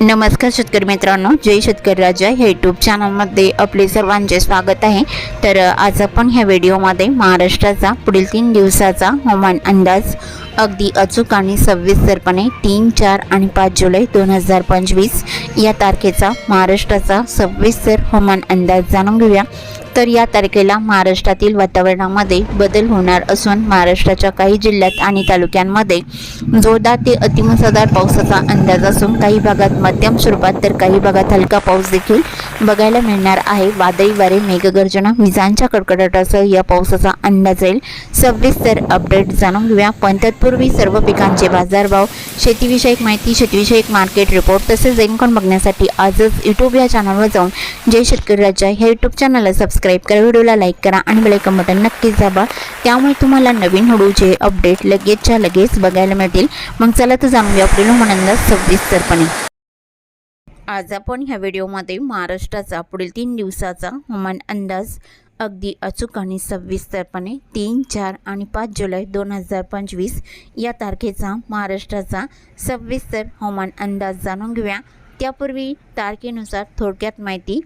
नमस्कार शेतकरी मित्रांनो जय शेतकरी राजा. ह्या यूट्यूब चॅनलमध्ये आपले सर्वांचे स्वागत आहे. तर आज आपण ह्या व्हिडिओमध्ये महाराष्ट्राचा पुढील तीन दिवसाचा हवामान अंदाज अगदी अचूक आणि सविस्तरपणे तीन चार आणि पाच जुलै दोन हजार पंचवीस या तारखेचा महाराष्ट्राचा सविस्तर हवामान अंदाज जाणून घेऊया. तर या तारखेला महाराष्ट्रातील वातावरणामध्ये बदल होणार असून महाराष्ट्राच्या काही जिल्ह्यात आणि तालुक्यांमध्ये जोरदार ते अतिमुसळधार पावसाचा अंदाज असून काही भागात मध्यम स्वरूपात तर काही भागात हलका पाऊस देखील बघायला मिळणार आहे. वादळी वारे मेघगर्जना विजांच्या कडकडाटासह या पावसाचा अंदाज येईल. सविस्तर अपडेट जाणून घेऊया. पण तत्पूर्वी सर्व पिकांचे बाजारभाव शेतीविषयक माहिती शेतीविषयक मार्केट रिपोर्ट तसेच ऐकून बघण्यासाठी आजच यूट्यूब या चॅनलवर जाऊन जय शेतकरी राजा ह्या यूट्यूब चॅनलला सबस्क्राईब करा व्हिडिओला लाईक करा आणि बेलायकन बटन नक्कीच दाबा. त्यामुळे तुम्हाला नवीन व्हिडिओचे अपडेट लगेचच्या लगेच बघायला मिळतील. मग चला तर जाणून घ्या आपल्याला म्हणंदा सविस्तरपणे आज आपण ह्या व्हिडिओमध्ये महाराष्ट्राचा पुढील तीन दिवसाचा हवामान अंदाज अगदी अचूक आणि सविस्तरपणे तीन चार आणि पाच जुलै दोन हजार पंचवीस या तारखेचा महाराष्ट्राचा सविस्तर हवामान अंदाज जाणून घेऊया. त्यापूर्वी तारखेनुसार थोडक्यात माहिती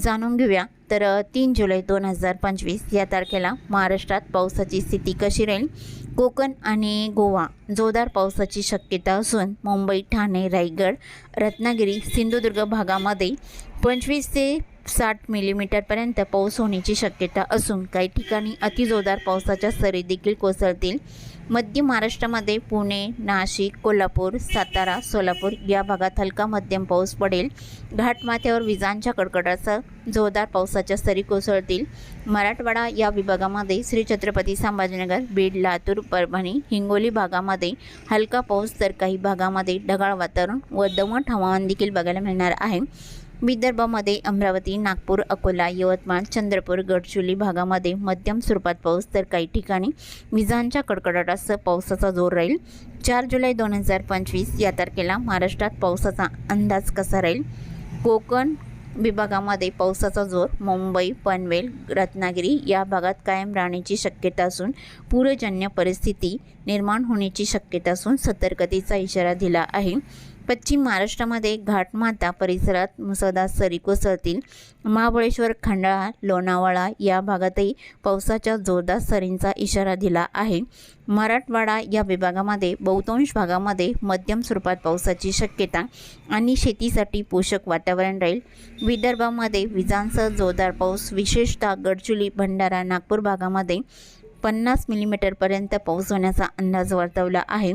जाणून घेऊया. तर तीन जुलै दोन हजार पंचवीस या तारखेला महाराष्ट्रात पावसाची स्थिती कशी राहील? कोकण आणि गोवा जोरदार पावसाची शक्यता असून मुंबई ठाणे रायगड रत्नागिरी सिंधुदुर्ग भागामध्ये पंचवीस ते साठ मिलीमीटरपर्यंत पाऊस होण्याची शक्यता असून काही ठिकाणी अतिजोरदार पावसाच्या सरी देखील कोसळतील. मध्य महाराष्ट्रामध्ये पुणे नाशिक कोल्हापूर सातारा सोलापूर या भागात हलका मध्यम पाऊस पडेल. घाटमाथ्यावर विजांच्या कडकडाचा जोरदार पावसाच्या सरी कोसळतील. मराठवाडा या विभागामध्ये श्री छत्रपती संभाजीनगर बीड लातूर परभणी हिंगोली भागामध्ये हलका पाऊस तर काही भागामध्ये ढगाळ वातावरण व दमट हवामान देखील बघायला मिळणार आहे. विदर्भामध्ये अमरावती नागपूर अकोला यवतमाळ चंद्रपूर गडचुली भागामध्ये मध्यम स्वरूपात पाऊस तर काही ठिकाणी विजांच्या कडकडाटासह पावसाचा जोर राहील. चार जुलै दोन हजार पंचवीस या तारखेला महाराष्ट्रात पावसाचा अंदाज कसा राहील? कोकण विभागामध्ये पावसाचा जोर मुंबई पनवेल रत्नागिरी या भागात कायम राहण्याची शक्यता असून पूरजन्य परिस्थिती निर्माण होण्याची शक्यता असून सतर्कतेचा इशारा दिला आहे. पश्चिम महाराष्ट्रामध्ये घाटमाता परिसरात मुसळधार सरी कोसळतील. महाबळेश्वर खंडाळा लोणावळा या भागातही पावसाच्या जोरदार सरींचा इशारा दिला आहे. मराठवाडा या विभागामध्ये बहुतांश भागामध्ये मध्यम स्वरूपात पावसाची शक्यता आणि शेतीसाठी पोषक वातावरण राहील. विदर्भामध्ये विजांसह जोरदार पाऊस विशेषतः गडचुली भंडारा नागपूर भागामध्ये पन्नास मिलीमीटरपर्यंत पाऊस होण्याचा अंदाज वर्तवला आहे.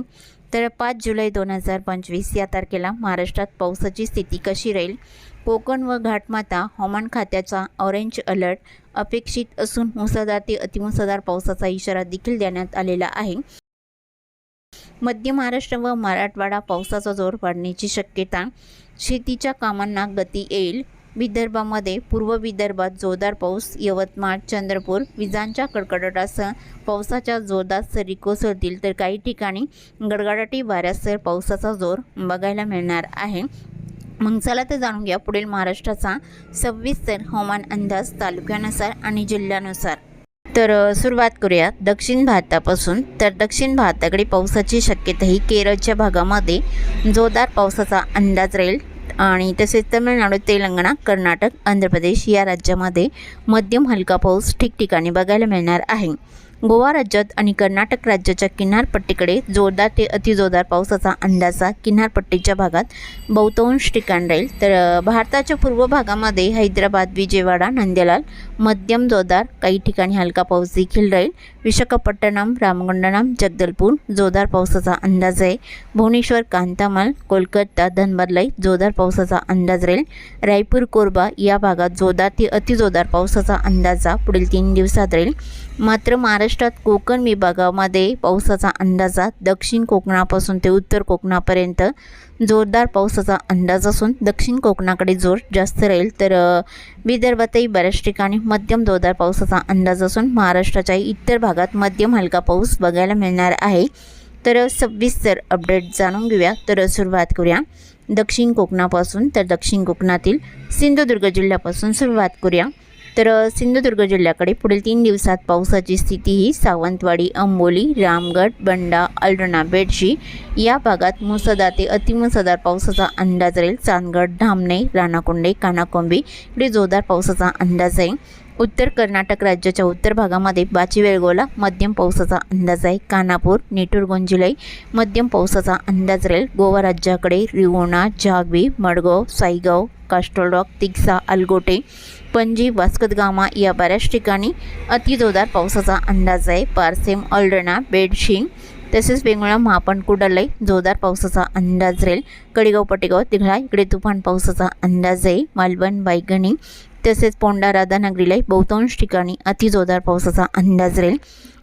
तर पाच जुलै दोन हजार पंचवीस या तारखेला महाराष्ट्रात पावसाची स्थिती कशी राहील? कोकण व घाटमाता हवामान खात्याचा ऑरेंज अलर्ट अपेक्षित असून मुसळधार ते अतिमुसळधार पावसाचा इशारा देखील देण्यात आलेला आहे. मध्य महाराष्ट्र व मराठवाडा पावसाचा जोर वाढण्याची शक्यता शेतीच्या कामांना गती येईल विदर्भामध्ये पूर्व विदर्भात जोरदार पाऊस यवतमाळ चंद्रपूर विजांच्या कडकडाटासह पावसाच्या जोरदार सरी कोसळतील तर काही ठिकाणी गडगडाटी वाऱ्यासह पावसाचा जोर बघायला मिळणार आहे. मग चला तर जाणून घ्या पुढील महाराष्ट्राचा सविस्तर हवामान अंदाज तालुक्यानुसार आणि जिल्ह्यानुसार. तर सुरुवात करूया दक्षिण भारतापासून. तर दक्षिण भारताकडे पावसाची शक्यता ही केरळच्या भागामध्ये जोरदार पावसाचा अंदाज राहील. आणि तसेच तमिळनाडू तेलंगणा कर्नाटक आंध्र प्रदेश या राज्यामध्ये मध्यम हलका पाऊस ठिकठिकाणी बघायला मिळणार आहे. गोवा राज्यात आणि कर्नाटक राज्याच्या किनारपट्टीकडे जोरदार ते अतिजोरदार पावसाचा अंदाजा किनारपट्टीच्या भागात बहुतांश ठिकाण राहील. तर भारताच्या पूर्व भागामध्ये हैदराबाद विजयवाडा नंदलाल मध्यम जोरदार काही ठिकाणी हलका पाऊस देखील राहील. विशाखापट्टणम रामगुंडनम जगदलपूर जोरदार पावसाचा अंदाज आहे. भुवनेश्वर कांतामाल कोलकाता धनबादलाई जोरदार पावसाचा अंदाज राहील. रायपूर कोरबा या भागात जोरदार ते अतिजोरदार पावसाचा अंदाजा पुढील तीन दिवसात राहील. मात्र महाराष्ट्रात कोकण विभागामध्ये पावसाचा अंदाजा दक्षिण कोकणापासून ते उत्तर कोकणापर्यंत जोरदार पावसाचा अंदाज असून दक्षिण कोकणाकडे जोर जास्त राहील तर विदर्भातही बऱ्याच ठिकाणी मध्यम जोरदार पावसाचा अंदाज असून महाराष्ट्राच्याही इतर भागात मध्यम हलका पाऊस बघायला मिळणार आहे. तर सविस्तर अपडेट जाणून घेऊया. तर सुरुवात करूया. दक्षिण कोकणापासून तर दक्षिण कोकणातील सिंधुदुर्ग जिल्ह्यापासून सुरुवात करूया. तर सिंधुदुर्ग जिल्ह्याकडे पुढील तीन दिवसात पावसाची स्थिती ही सावंतवाडी अंबोली रामगड बंडा अल्डणा बेडशी या भागात मुसदा ते अतिमुसदार पावसाचा अंदाज राहील. चांदगड धामणे राणाकोंडे कानाकोंबी इकडे जोरदार पावसाचा अंदाज आहे उत्तर कर्नाटक राज्याच्या उत्तर भागामध्ये बाचीवेळगोला मध्यम पावसाचा अंदाज आहे. कानापूर नेटूर गोंजिलाई मध्यम पावसाचा अंदाज राहील. गोवा राज्याकडे रिवोणा जागवी मडगाव साईगाव कास्टोलरॉक तिक्सा अलगोटे पणजी वास्कदगामा या बऱ्याच ठिकाणी अतिजोरदार पावसाचा अंदाज आहे. पारसेम अल्डणा बेडशिंग तसेच वेंगुळा महापण कुडालय जोरदार पावसाचा अंदाज राहील. कडेगाव पटेगाव तिघळा इकडे तुफान पावसाचा अंदाज आहे. मालवण बायगणी तसेच पोंडा राधानगरीलाही बहुतांश ठिकाणी अतिजोरदार पावसाचा अंदाज राहील.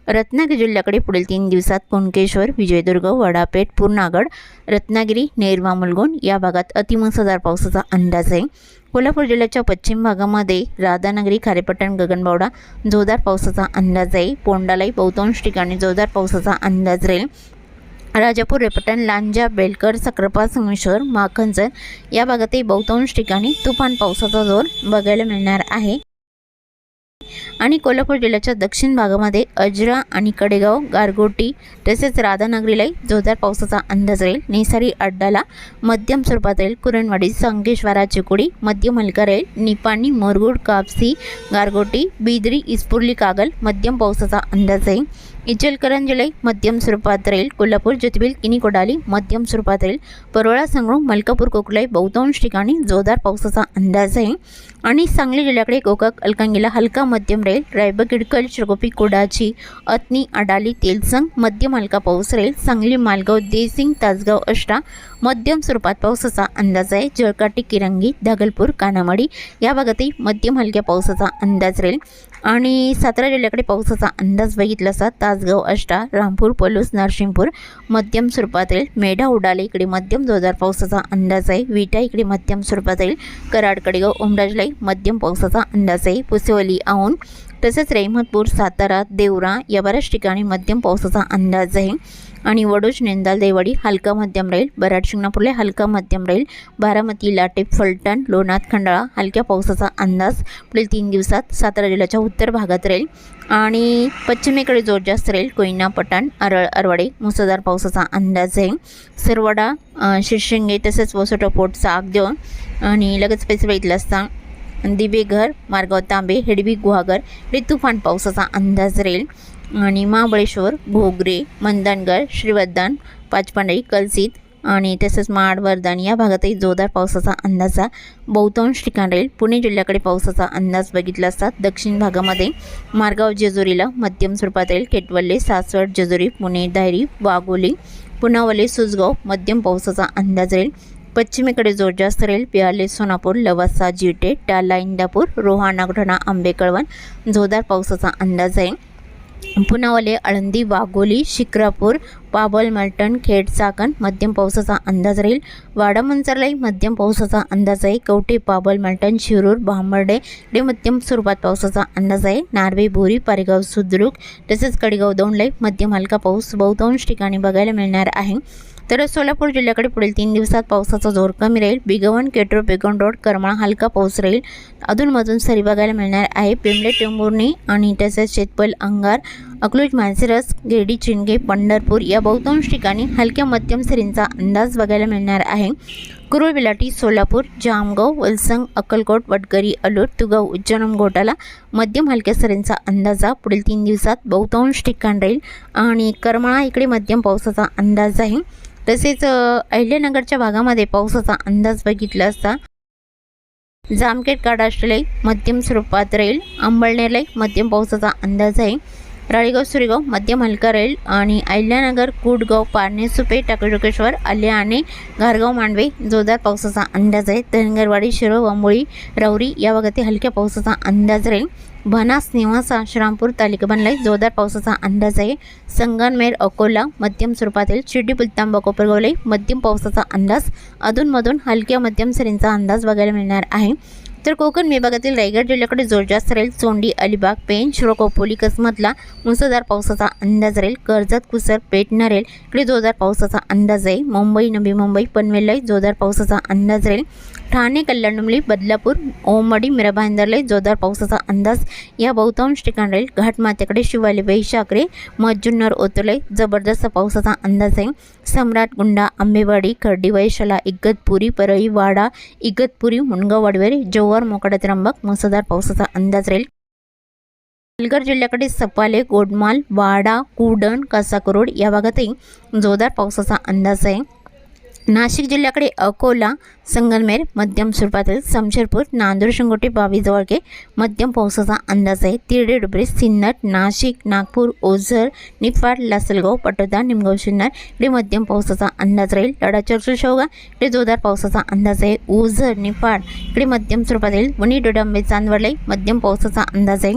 रत्नागिरी जिल्ह्याकडे पुढील तीन दिवसात कुणकेश्वर विजयदुर्ग वडापेठ पूर्णागड रत्नागिरी नेरवा मुलगुण या भागात अतिमुसळधार पावसाचा अंदाज आहे कोल्हापूर जिल्ह्याच्या पश्चिम भागामध्ये राधानगरी खारेपट्टण गगनबावडा जोरदार पावसाचा अंदाज आहे पोंडालाही बहुतांश ठिकाणी जोरदार पावसाचा अंदाज राहील. राजापूर रेपटण लांजा बेलकर सक्रापा संगमेश्वर माखनजर या भागातही बहुतांश ठिकाणी तुफान पावसाचा जोर बघायला मिळणार आहे. आणि कोल्हापूर जिल्ह्याच्या दक्षिण भागामध्ये अजरा आणि कडेगाव गारगोटी तसेच राधानगरीलाही जोरदार पावसाचा अंदाज राहील. नेसारी अड्डाला मध्यम स्वरूपात राहील. कुरणवाडी संकेश्वरा चिकोडी मध्यम हलका राहील. निपाणी मोरगुड कापसी गारगोटी बिदरी इस्पुर्ली कागल मध्यम पावसाचा अंदाज आहे इचलकरंजीलाही मध्यम स्वरूपात राहील कोल्हापूर ज्योतिबिल किनी कोडाली मध्यम स्वरूपात राहील परोळा संगरू मलकापूर कोकलाई बहुतांश ठिकाणी जोरदार पावसाचा अंदाज आहे. आणि सांगली जिल्ह्याकडे गोकाक अलकांगीला हलका मध्यम राहील रायबग इडकल चिरगोपी कुडाची अतनी अडाली तेलसंग मध्यम हलका पाऊस राहील सांगली मालगाव देसिंग तासगाव अष्टा मध्यम स्वरूपात पावसाचा अंदाज आहे. जळकाटी किरंगी धागलपूर कानामाडी या भागातही मध्यम हलक्या पावसाचा अंदाज राहील आणि सातारा जिल्ह्याकडे पावसाचा अंदाज बघितला असता तासगाव अष्टा रामपूर पलूस नरसिंहपूर मध्यम स्वरूपात मेढा उडाले इकडे मध्यम जोरदार पावसाचा अंदाज आहे. विटा इकडे मध्यम स्वरूपात येईल कराड कडेगाव ओमराजलाई मध्यम पावसाचा अंदाज आहे. पुसेवली औंध तसेच रेहमतपूर सातारा देवरा या बऱ्याच ठिकाणी मध्यम पावसाचा अंदाज आहे. आणि वडोज नेंदाल देवाडी हलका मध्यम राहील बराड शिंगणापूरला हलका मध्यम राहील बारामती लाटे फलटण लोणात खंडाळा हलक्या पावसाचा अंदाज पुढील तीन दिवसात सातारा जिल्ह्याच्या उत्तर भागात राहील आणि पश्चिमेकडे जोर जास्त राहील कोयना पठाण अरळ अरवाडे मुसळधार पावसाचा अंदाज आहे. सरवडा शिरशिंगे तसेच वसोटा पोटचा आग देऊन आणि लगेच पैसे बघितलं असता दिवेघर मार्गाव तांबे हेडबी गुहागर हे तुफान पावसाचा अंदाज राहील आणि महाबळेश्वर भोगरे मंदनगड श्रीवर्धन पाचपांडळी कलसित आणि तसेच माड वर्धन या भागातही जोरदार पावसाचा अंदाजा. बहुतांश ठिकाण राहील पुणे जिल्ह्याकडे पावसाचा अंदाज बघितला असता दक्षिण भागामध्ये मारगाव जेजुरीला मध्यम स्वरूपात राहील केटवल्ले सासवड जेजुरी पुणे दायरी वाघोली पुनावले सुसगाव मध्यम पावसाचा अंदाज राहील. पश्चिमेकडे जोर जास्त राहील. बिहारले सोनापूर लवासा जिटे टाला इंदापूर रोहा नागठाणा आंबेकळवण जोरदार पावसाचा अंदाज आहे. पुनावले आळंदी वाघोली शिक्रापूर पाबल मलटण खेड चाकण मध्यम पावसाचा अंदाज राहील. वाडामंचरलाही मध्यम पावसाचा अंदाज आहे. कवठे पाबल मलटण शिरूर भांबर्डे डे मध्यम स्वरूपात पावसाचा अंदाज आहे. नार्वे बोरी पारेगाव सुद्रुक तसेच कडेगाव दोंडलाई मध्यम हलका पाऊस बहुतांश ठिकाणी बघायला मिळणार आहे. तर सोलापूर जिल्ह्याकडे पुढील तीन दिवसात पावसाचा जोर कमी राहील. बिगवण केटरो बेगवण रोड करमाळा हलका पाऊस राहील. अधूनमधून सरी बघायला मिळणार आहे. पिंबले टेंबुर्णी आणि तसेच शेतपल अंगार अकलूज मानसिरस गिरडी चिंगे पंढरपूर या बहुतांश ठिकाणी हलक्या मध्यम सरींचा अंदाज बघायला मिळणार आहे. कुरुळ बिलाटी सोलापूर जामगाव वलसंग अक्कलकोट वडगरी अलूर तुगाव उज्जैन घोटाला मध्यम हलक्या सरींचा अंदाजा पुढील तीन दिवसात बहुतांश ठिकाण राहील आणि करमाळा इकडे मध्यम पावसाचा अंदाज आहे. तसेच अहिल्यानगरच्या भागामध्ये पावसाचा अंदाज बघितला असता जामखेड काडाष्ट्रलय मध्यम स्वरूपात राहील. अंबळनेरलाही मध्यम पावसाचा अंदाज आहे. राळेगाव सुरेगाव मध्यम हलका रेल आणि अहिल्यानगर कुडगाव पारणे सुपे टाकळकेश्वर आणि घारगाव मांडवे जोरदार पावसाचा अंदाज आहे. धनगरवाडी शिरो वांबोळी रावरी या भागातील हलक्या पावसाचा अंदाज राहील. भनास निवासा श्रामपूर तालुका बनलाय. जोरदार पावसाचा अंदाज आहे. संगनमेर अकोला मध्यम स्वरूपातील शिर्डी पुलतांबा कोपरगावलाई मध्यम पावसाचा अंदाज. अधूनमधून हलक्या मध्यम सरींचा अंदाज बघायला मिळणार आहे. तर कोकण विभागातील रायगड जिल्ह्याकडे जोरदार जास्त राहील चोंडी अलिबाग पेन शिरोकोपोली कसमतला मुसळधार पावसाचा अंदाज राहील कर्जत कुसर पेठ नरेल इकडे जोरदार पावसाचा अंदाज आहे. मुंबई नवी मुंबई पनवेललाही जोरदार पावसाचा अंदाज राहील. ठाणे कल्याणमुली बदलापूर ओमडी मिराबा इंदरले जोरदार पावसाचा अंदाज. या बहुतांश ठिकाण राहील घाटमाथ्याकडे शिवाली वैशाकरे मज्जुन्नर ओतुले जबरदस्त पावसाचा अंदाज आहे. सम्राट गुंडा आंबेवाडी खर्डी वैशाला इगतपुरी परळी वाडा इगतपुरी मुनगाव जोवार जव्हार मोकाडा त्र्यंबक मुसळधार पावसाचा अंदाज राहील. पालघर जिल्ह्याकडे सपाले गोडमाल वाडा कुडण कासाकरोड या भागातही जोरदार पावसाचा अंदाज आहे. नाशिक जिल्ह्याकडे अकोला संगनमेर मध्यम स्वरूपातील समशेरपूर नांदूर शिंगोटी बावीजवळके मध्यम पावसाचा अंदाज आहे. तिरडे डुबरे सिन्नर नाशिक नागपूर ओझर निफाड लासलगाव पटोदा निमगाव शिन्नर इकडे मध्यम पावसाचा अंदाज राहील. लढा चर्चू इकडे जोरदार पावसाचा अंदाज आहे. ओझर निफाड इकडे मध्यम स्वरूपात येईल वणी डोडांबे चांदवडलाई मध्यम पावसाचा अंदाज आहे.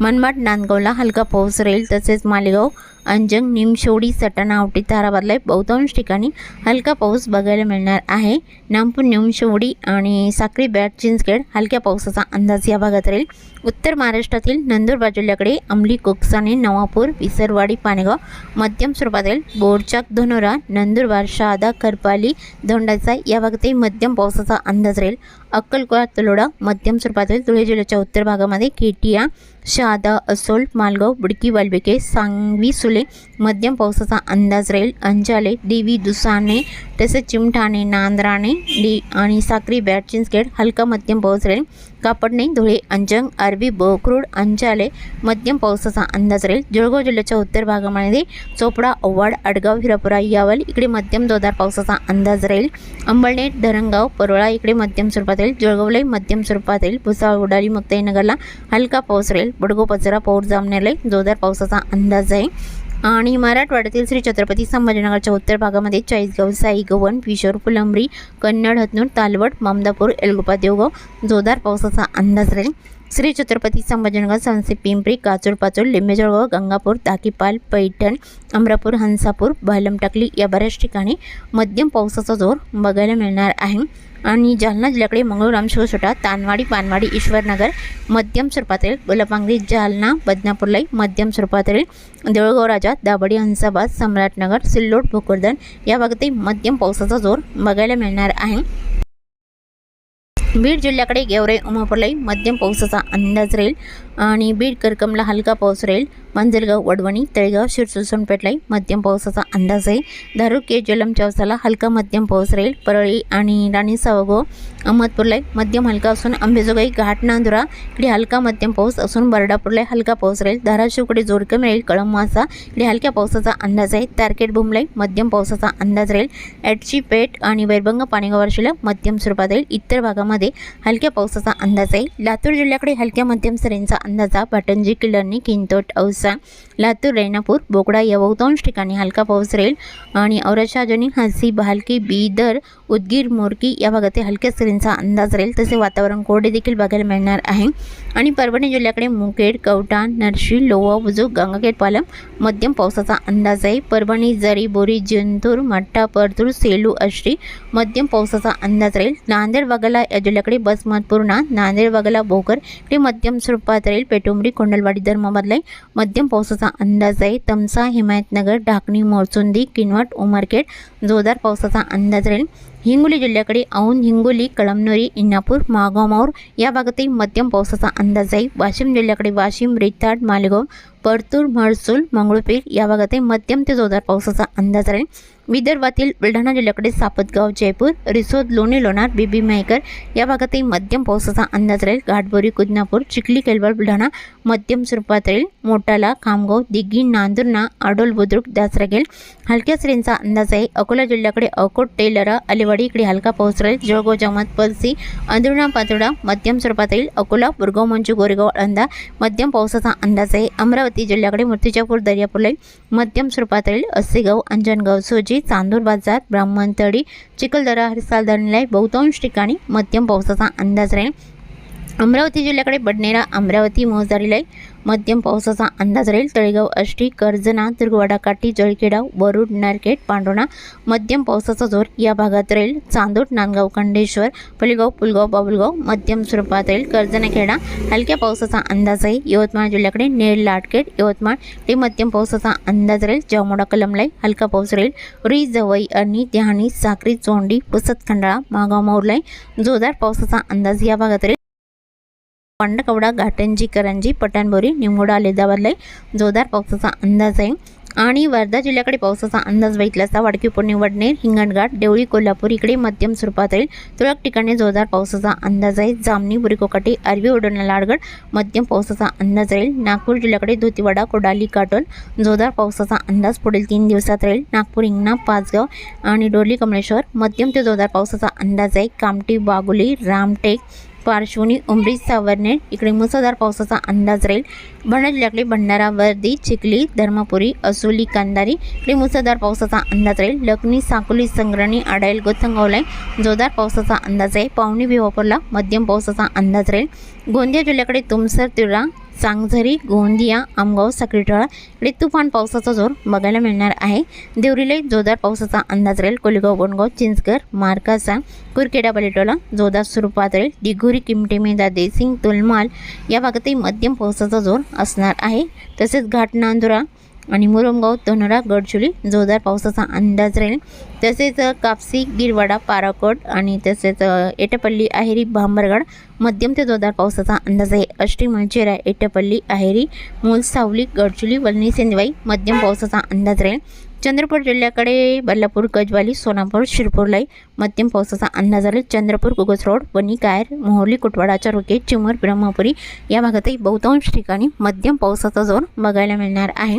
मनमाड नांदगावला हलका पाऊस राहील. तसेच मालेगाव अंजंग निमशोडी सटाणा आवटी ताराबादला बहुतांश ठिकाणी हलका पाऊस बघायला मिळणार आहे. नामपूर निमशोडी आणि साक्री बॅट चिंचखेड हलक्या पावसाचा अंदाज या भागात राहील. उत्तर महाराष्ट्रातील नंदुरबार जिल्ह्याकडे अंमली कोकसाने नवापूर विसरवाडी पानेगाव मध्यम स्वरूपातील बोरचाक धनोरा नंदुरबार शहादा करपाली धोंडाचा या भागातही मध्यम पावसाचा अंदाज राहील. अक्कलकोळा तलोडा मध्यम स्वरूपातील धुळे जिल्ह्याच्या उत्तर भागामध्ये केटिया शहादा असोल मालगाव बुडकी वालबेके सांगवी सुले मध्यम पावसाचा अंदाज राहील. अंजाले देवी दुसाने तसेच चिमठाणे नांद्राणे डी आणि साक्री बॅट चिंचखेड हलका मध्यम पाऊस राहील. कापडणे धुळे अंजंग अरबी बोकरूड अंजाले मध्यम पावसाचा अंदाज राहील. जळगाव जिल्ह्याच्या उत्तर भागामध्ये चोपडा ओवाड आडगाव हिरापुरा यावल इकडे मध्यम जोरदार पावसाचा अंदाज राहील. अंबळनेर धरणगाव परोळा इकडे मध्यम स्वरूपात राहील. जळगावलाही मध्यम स्वरूपात राहील. भुसावळ उडाली मुक्ताईनगरला हलका पाऊस राहील. बडगो पचरा पौर जामनेरलाही जोरदार पावसाचा अंदाज आहे. आणि मराठवाड्यातील श्री छत्रपती संभाजीनगरच्या उत्तर भागामध्ये चाळीसगाव साईगवन पिशोर किशोर कन्नड हतनूर तालवड ममदापूर एलगुपा देवगाव जोरदार पावसाचा अंदाज राहील. श्री छत्रपती संभाजीनगर संसे पिंपरी काचूर पाचूर लिंबेजळगाव गंगापूर ताकीपाल पैठण अमरापूर हंसापूर भालमटाकली या बऱ्याच ठिकाणी मध्यम पावसाचा जोर बघायला मिळणार आहे. आणि जालना जिल्ह्याकडे मंगळूराम शिवसोटा तानवाडी पानवाडी ईश्वरनगर मध्यम स्वरूपातील गोलापांगरी जालना बदनापूरलाई मध्यम स्वरूपातील देऊळगाव राजा दाबडी हंसाबाद सम्राटनगर सिल्लोड भोकरदन या भागातही मध्यम पावसाचा जोर बघायला मिळणार आहे. बीड जिल्ह्याकडे गेवराई उमापूरलाही मध्यम पावसाचा अंदाज राहील आणि बीड करकमला हलका पाऊस राहील. मांजलगाव वडवणी तळेगाव शिरसूर सोनपेठलाही मध्यम पावसाचा अंदाज आहे. धारूर के जलम चौसाला हलका मध्यम पाऊस राहील. परळी आणि राणी सावगाव अहमदपूरलाही मध्यम हलका असून अंबेजोगाई घाट नांदुरा इकडे हलका मध्यम पाऊस असून बर्डापूरलाही हलका पाऊस राहील. धाराशिवकडे जोर कमी राहील कळंमासा इकडे हलक्या पावसाचा अंदाज आहे. तारकेट बुमलाई मध्यम पावसाचा अंदाज राहील. ॲटची पेठ आणि वैरभंग पाणेगाव वर्षीला मध्यम स्वरूपात राहील. इतर भागामध्ये हलक्या पावसाचा अंदाज आहे. लातूर जिल्ह्याकडे हलक्या मध्यम सरींचा आहे. पाटणजी किल्लरणी किंतोट औसा लातूर रेणापूर बोकडा या बहुतांश ठिकाणी हलका पाऊस राहील. आणि औरशाजनी हसी भालकी बीदर उदगीर मोरकी या भागातील हलक्या सरींचा अंदाज राहील तसे वातावरण कोरडे देखील बघायला मिळणार आहे. आणि परभणी जिल्ह्याकडे मुखेड कवठा नरशी लोहा बुजुक गंगाखेड पालम मध्यम पावसाचा अंदाज आहे. परभणी जरी बोरी जिंतूर मठ्ठा परतूर सेलू आष्टी मध्यम पावसाचा अंदाज राहील. नांदेड वगला या जिल्ह्याकडे बसमतपूर्णा नांदेड वगळा भोकर इकडे मध्यम स्वरूपात राहील. पेटुंबरी कोंडलवाडी धर्माबादलाही मध्यम पावसाचा अंदाज आहे. तमसा हिमायतनगर ढाकणी मोरचुंदी किनवट उमरखेड जोरदार पावसाचा अंदाज राहील. हिंगोली जिल्ह्याकडे औंध हिंगोली कळमनुरी इंदापूर मागोमाऊर या भागातही मध्यम पावसाचा अंदाज आहे. वाशिम जिल्ह्याकडे वाशिम रिताड मालेगाव परतूर महसूल मंगळूरपीर या भागातही मध्यम ते जोरदार पावसाचा अंदाज राहील. विदर्भातील बुलढाणा जिल्ह्याकडे सापतगाव जयपूर रिसोद लोणी लोणार बीबी मेहकर या भागातही मध्यम पावसाचा अंदाज राहील. घाटबोरी कुदनापूर चिखली केलवाड बुलढाणा मध्यम स्वरूपात राहील. मोटाला खामगाव दिग्गी नांदुर्ना आडोल बुद्रुक दासरागेल हलक्या श्रेणीचा अंदाज आहे. अकोला जिल्ह्याकडे अकोट टेलरा अलिवाडी इकडे हलका पाऊस राहील. जळगाव जमात पलसी अंदुरणा पातोडा मध्यम स्वरूपात राहील. अकोला बुरगाव मंजू गोरेगाव अंदा मध्यम पावसाचा अंदाज आहे. अमरावती जिल्ह्याकडे मूर्तिजापूर दर्यापूरलाई मध्यम स्वरूपात राहील अंजनगाव सोजी चांदूर बाजार ब्राह्मणतळी चिखलदरा हरिसाल धरणलाई बहुतांश ठिकाणी मध्यम पावसाचा अंदाज राहील. अमरावती जिल्ह्याकडे बडनेरा अमरावती मोहजारीलाई मध्यम पावसाचा अंदाज राहील. तळेगाव आष्टी कर्जना दुर्गवाडा काठी जळखेडा वरुड नारकेट पांडोणा मध्यम पावसाचा जोर या भागात राहील. चांदोड नांदगाव खंडेश्वर पलेगाव पुलगाव बाबुलगाव मध्यम स्वरूपात राहील. कर्जनखेडा हलक्या पावसाचा अंदाज आहे. यवतमाळ जिल्ह्याकडे नेड लाटकेट यवतमाळ ते मध्यम पावसाचा अंदाज राहील. जामोडा कलमलाई हलका पाऊस राहील. री जवई आणि देहाणी साक्री चोंडी पुसत खंडाळा मागाव मौरलाई जोरदार पावसाचा अंदाज या भागात राहील. पांडकवडा घाटंजी करंजी पटणबोरी निमोडा अलेदाबादलाई जोरदार पावसाचा अंदाज आहे. आणि वर्धा जिल्ह्याकडे पावसाचा अंदाज बघितला असता वाडकी पुणे वडनेर हिंगणघाट देवळी कोल्हापूर इकडे मध्यम स्वरूपात राहील तुरळक ठिकाणी जोरदार पावसाचा अंदाज आहे. जामणी बुरीकोकाटी अरबी उडवणा लाडगड मध्यम पावसाचा अंदाज राहील. नागपूर जिल्ह्याकडे धुतीवाडा कोडाली काटोल जोरदार पावसाचा अंदाज पुढील तीन दिवसात राहील. नागपूर हिंगणा पाचगाव आणि डोरली कमळेश्वर मध्यम ते जोरदार पावसाचा अंदाज आहे. कामटी बागुली रामटेक पार्श्वनी उमरी सावरणे. इकडे मुसळधार पावसाचा अंदाज राहील. भंडारा जिल्ह्याकडे भंडारा वर्दी चिखली धर्मपुरी असोली कांदारी इकडे मुसळधार पावसाचा अंदाज राहील. लखनी साकोली संग्रणी आडाईल गोथंगावलाई जोरदार पावसाचा अंदाज आहे. पाहुणी भिवापूरला मध्यम पावसाचा अंदाज राहील. गोंदिया जिल्ह्याकडे तुमसर तिळा चांगझरी गोंदिया आमगाव साखरीटळा इकडे तुफान पावसाचा जोर बघायला मिळणार आहे. देवरीला जोरदार पावसाचा अंदाज राहील कोलेगाव बोनगाव चिंचकर मार्कासा कुरखेडा पलेटोला जोरदार स्वरूपात राहील. दिघोरी किमटे मेदा देसिंग तुलमाल या भागातही मध्यम पावसाचा जोर असणार आहे. तसेच घाट नांदुरा आणि मुरुमगाव तोनरा गडचुली जोरदार पावसाचा अंदाज राहील. तसेच कापसी गिरवाडा पाराकोट आणि तसेच एटपल्ली आहेरी भांबरगड मध्यम ते जोरदार पावसाचा अंदाज आहे. अष्टी मंचेरा म्हणजे एटपल्ली आहेरी मूल सावली गडचुली वलनी सेंदवाई मध्यम पावसाचा अंदाज राहील. चंद्रपूर जिल्ह्याकडे बल्लापूर गजवाली सोनापूर शिरपूरलाई मध्यम पावसाचा अंदाज आले चंद्रपूर कुगस रोड वणी कायर मोहोली कुटवाडाच्या रोके चिमूर ब्रह्मपुरी या भागातही बहुतांश ठिकाणी मध्यम पावसाचा जोर बघायला मिळणार आहे.